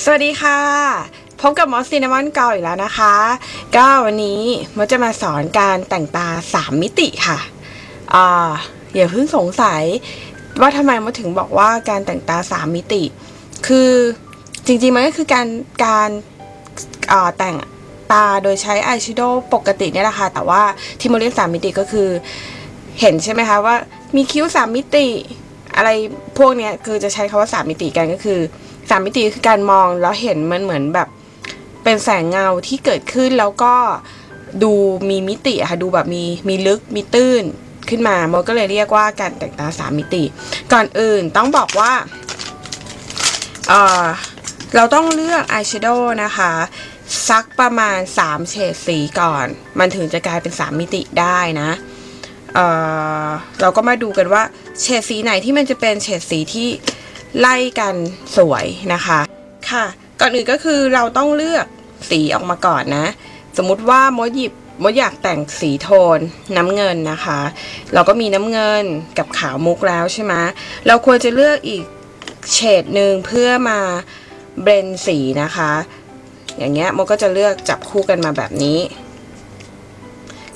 สวัสดีค่ะ พบกับมอสซินามอนเกาอีกแล้วนะคะ ก็วันนี้มอสจะมาสอนการแต่งตา 3 มิติค่ะอ่าอย่าเพิ่งสงสัยว่าทำไมมอถึงบอกว่าการแต่งตา 3 มิติ คือจริงๆมันก็คือการการาแต่งตาโดยใช้อายแชโดว์ปกติเนี่ยแหละค่ะ แต่ว่าที่มอเรียก 3 มิติก็คือเห็นใช่ไหมคะว่ามีคิ้ว 3 มิติ อะไรพวกเนี้ยคือจะใช้คาว่า 3 มิติกันก็คือ สามมิติคือการมองแล้วเห็นมันเหมือนแบบเป็นแสงเงาที่เกิดขึ้นแล้วก็ดูมีมิติค่ะดูแบบมีมีลึกมีตื้นขึ้นมาโมก็เลยเรียกว่าการแต่งตาสามมิติ ก่อนอื่นต้องบอกว่าเออเราต้องเลือกอายแชโดว์นะคะสักประมาณ 3 เฉดสีก่อน มันถึงจะกลายเป็น 3 มิติได้นะเออเราก็มาดูกันว่าเฉดสีไหนที่มันจะเป็นเฉดสีที่ ไล่กันสวยนะคะค่ะ ก่อนอื่นก็คือเราต้องเลือกสีออกมาก่อนนะ สมมุติว่ามดหยิบมดอยากแต่งสีโทนน้ำเงินนะคะ เราก็มีน้ำเงินกับขาวมุกแล้วใช่ไหมเราควรจะเลือกอีกเฉดหนึ่งเพื่อมาเบรนสีนะคะ อย่างเงี้ยมดก็จะเลือกจับคู่กันมาแบบนี้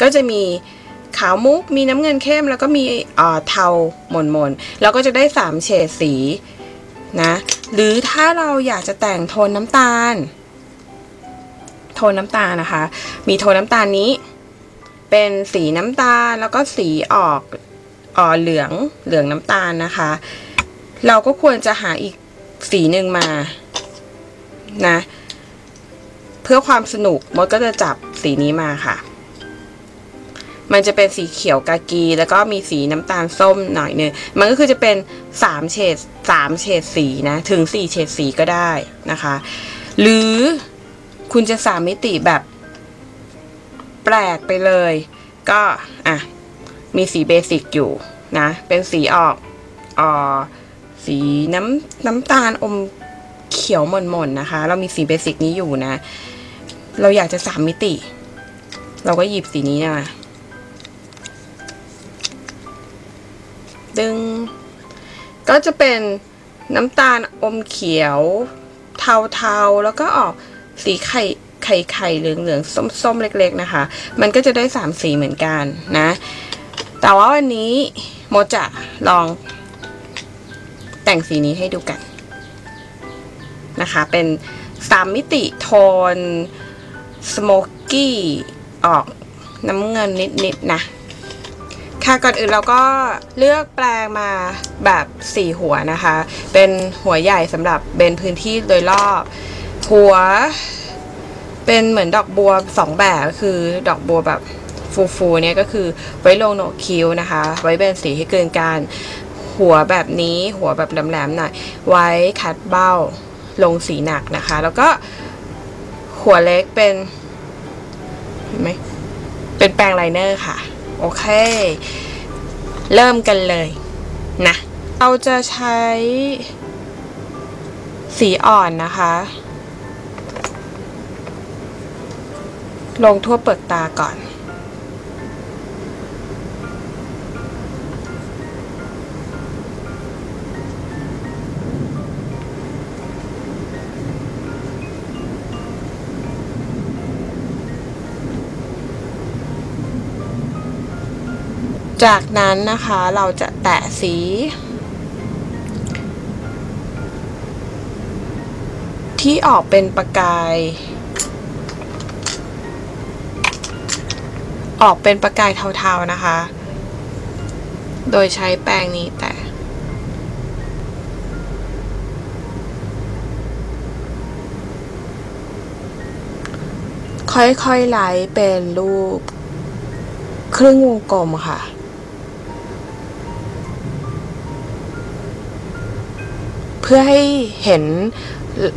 ก็จะมีขาวมุกมีน้ำเงินเข้มแล้วก็มีเอ่อเทาหม่นมนๆเราก็จะได้สามเฉดสี นะหรือถ้าเราอยากจะแต่งโทนน้ำตาล โทนน้ำตาลนะคะ มีโทนน้ำตาลนี้ เป็นสีน้ำตาลแล้วก็สีออกอ่อเหลืองเหลืองน้ำตาลนะคะ เราก็ควรจะหาอีกสีหนึ่งมานะเพื่อความสนุกมดก็จะจับสีนี้มาค่ะ มันจะเป็นสีเขียวกากี แล้วก็มีสีน้ำตาลส้มหน่อยนึงมันก็คือจะเป็นสามเฉดสามเฉดสีนะถึงสี่เฉดสีก็ได้นะคะ หรือคุณจะสามมิติแบบแปลกไปเลย ก็อะมีสีเบสิกอยู่นะ เป็นสีออกอ่อสีน้ำน้ำตาลอมเขียวหม่นๆนะคะ เรามีสีเบสิกนี้อยู่นะ เราอยากจะสามมิติ เราก็หยิบสีนี้มา ดึง ก็จะเป็นน้ำตาลอมเขียว เทาๆ แล้วก็ออกสีไข่ไข่ไข่เหลืองเหลืองส้มส้มๆ เล็ก ๆ นะคะ มันก็จะได้สามสีเหมือนกันนะ แต่ว่าวันนี้โมจะลองแต่งสีนี้ให้ดูกันนะคะ เป็นสามมิติโทนสโมกกี้ออกน้ำเงินนิดๆนะ ค่ะก่อนอื่นเราก็เลือกแปลงมาแบบสี่หัวนะคะ เป็นหัวใหญ่สำหรับเบนพื้นที่โดยรอบ หัวเป็นเหมือนดอกบัวสองแบบคือดอกบัวแบบฟูๆเนี่ยก็คือไว้ลงโหนกคิ้วนะคะ ไว้เบนสีให้เกินการ หัวแบบนี้หัวแบบแหลมๆหน่อยไว้คัดเบ้าลงสีหนักนะคะ แล้วก็หัวเล็กเป็นเห็นไหมเป็นแปรงไลเนอร์ค่ะ โอเค เริ่มกันเลยนะ เราจะใช้สีอ่อนนะคะ ลงทั่วเปลือกตาก่อน จากนั้นนะคะเราจะแตะสี ที่ออกเป็นประกาย ออกเป็นประกายเทาๆนะคะ โดยใช้แปรงนี้แต่ค่อยๆไล่เป็นรูป ครึ่งวงกลมค่ะ เพื่อให้เห็น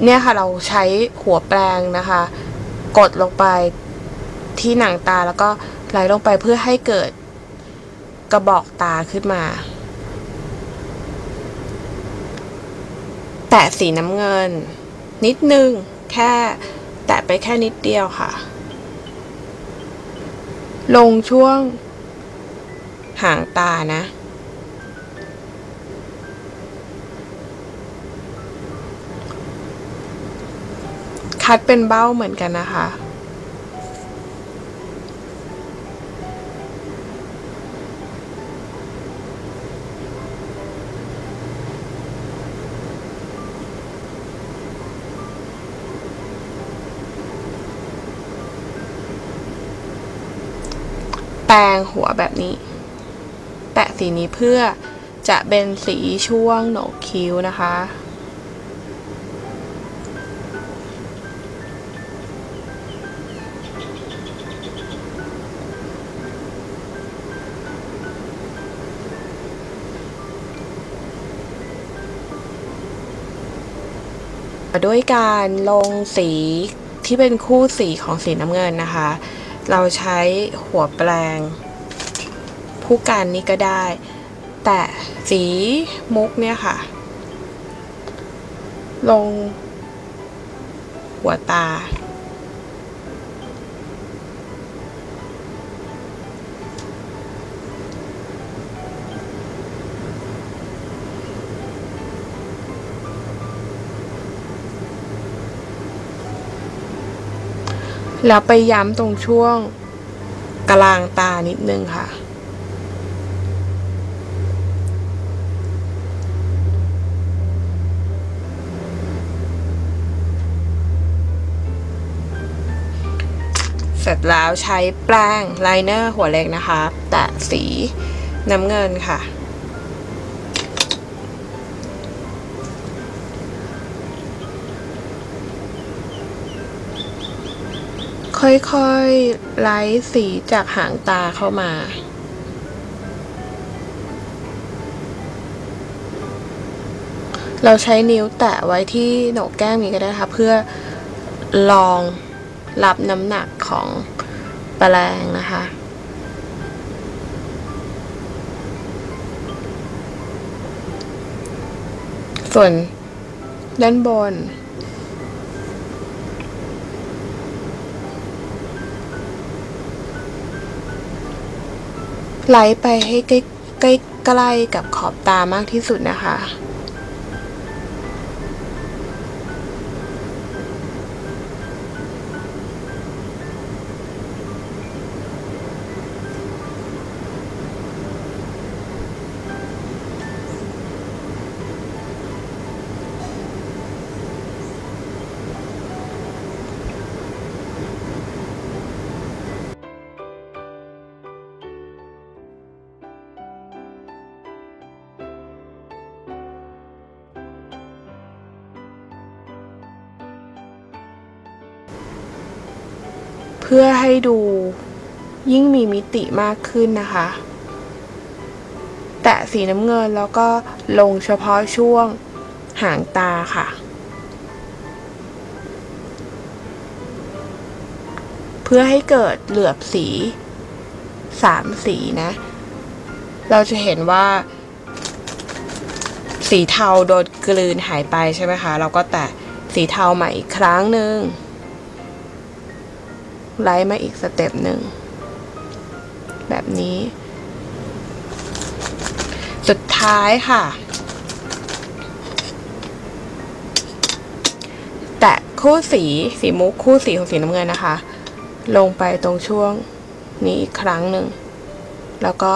เนี่ยค่ะเราใช้หัวแปรงนะคะ กดลงไปที่หนังตาแล้วก็ไหลลงไปเพื่อให้เกิดกระบอกตาขึ้นมา แตะสีน้ำเงิน นิดนึงแค่แตะไปแค่นิดเดียวค่ะ ลงช่วง หางตานะ คัดเป็นเบ้าเหมือนกันนะคะ แปรงหัวแบบนี้ แปะสีนี้เพื่อจะเป็นสีช่วงโหนกคิ้วนะคะ ด้วยการลงสีที่เป็นคู่สีของสีน้ำเงินนะคะ เราใช้หัวแปลงผู้กันนี่ก็ได้ แต่สีมุกเนี่ยค่ะ ลงหัวตา แล้วไปย้ำตรงช่วงกลางตานิดนึงค่ะ เสร็จแล้วใช้แปรงไลเนอร์หัวเล็กนะคะ แตะสีน้ำเงินค่ะ ค่อยๆไล่สีจากหางตาเข้ามาเราใช้นิ้วแตะไว้ที่โหนกแก้มนี้ก็ได้ค่ะ เพื่อลองรับน้ำหนักของแปลงนะคะ ส่วนด้านบน ไล่ไปให้ใกล้ใกล้ใกล้กับขอบตามากที่สุดนะคะ พื่อให้ดูยิ่งมีมิติมากขึ้นนะคะ แตะสีน้ำเงินแล้วก็ลงเฉพาะช่วงหางตาค่ะ เพื่อให้เกิดเหลือบสีสามสีนะ เราจะเห็นว่า สีเทาโดนกลืนหายไปใช่ไหมคะ เราก็แตะสีเทาใหม่อีกครั้งหนึ่ง ไล่มาอีกสเต็ปหนึ่ง แบบนี้ สุดท้ายค่ะ แตะคู่สีสีมุกคู่สีของสีน้ำเงินนะคะ ลงไปตรงช่วงนี้อีกครั้งหนึ่ง แล้วก็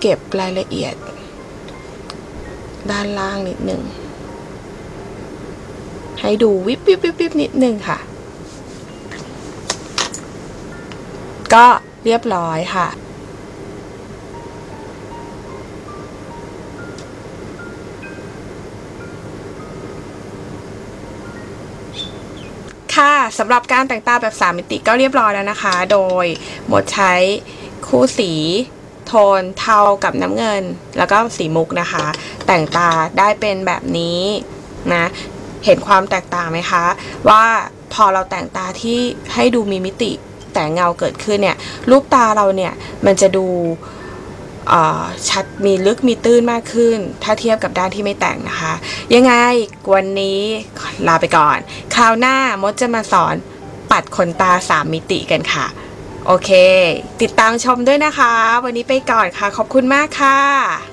เก็บรายละเอียด ด้านล่างนิดหนึ่งให้ดูวิบวิบวิบวิบนิดหนึ่งค่ะ ก็เรียบร้อยค่ะ ค่ะสำหรับการแต่งตาแบบ 3 มิติก็เรียบร้อยแล้วนะคะ โดยหมดใช้คู่สีโทนเทากับน้ำเงิน แล้วก็สีมุกนะคะ แต่งตาได้เป็นแบบนี้นะเห็นความแตกต่างไหมคะ ว่าพอเราแต่งตาที่ให้ดูมีมิติ แต่เงาเกิดขึ้นเนี่ยรูปตาเราเนี่ยมันจะดูชัดมีลึกมีตื้นมากขึ้น ถ้าเทียบกับด้านที่ไม่แต่งนะคะ ยังไงวันนี้ลาไปก่อน คราวหน้ามดจะมาสอนปัดขนตา 3 มิติกันค่ะ โอเค ติดตามชมด้วยนะคะ วันนี้ไปก่อนค่ะ ขอบคุณมากค่ะ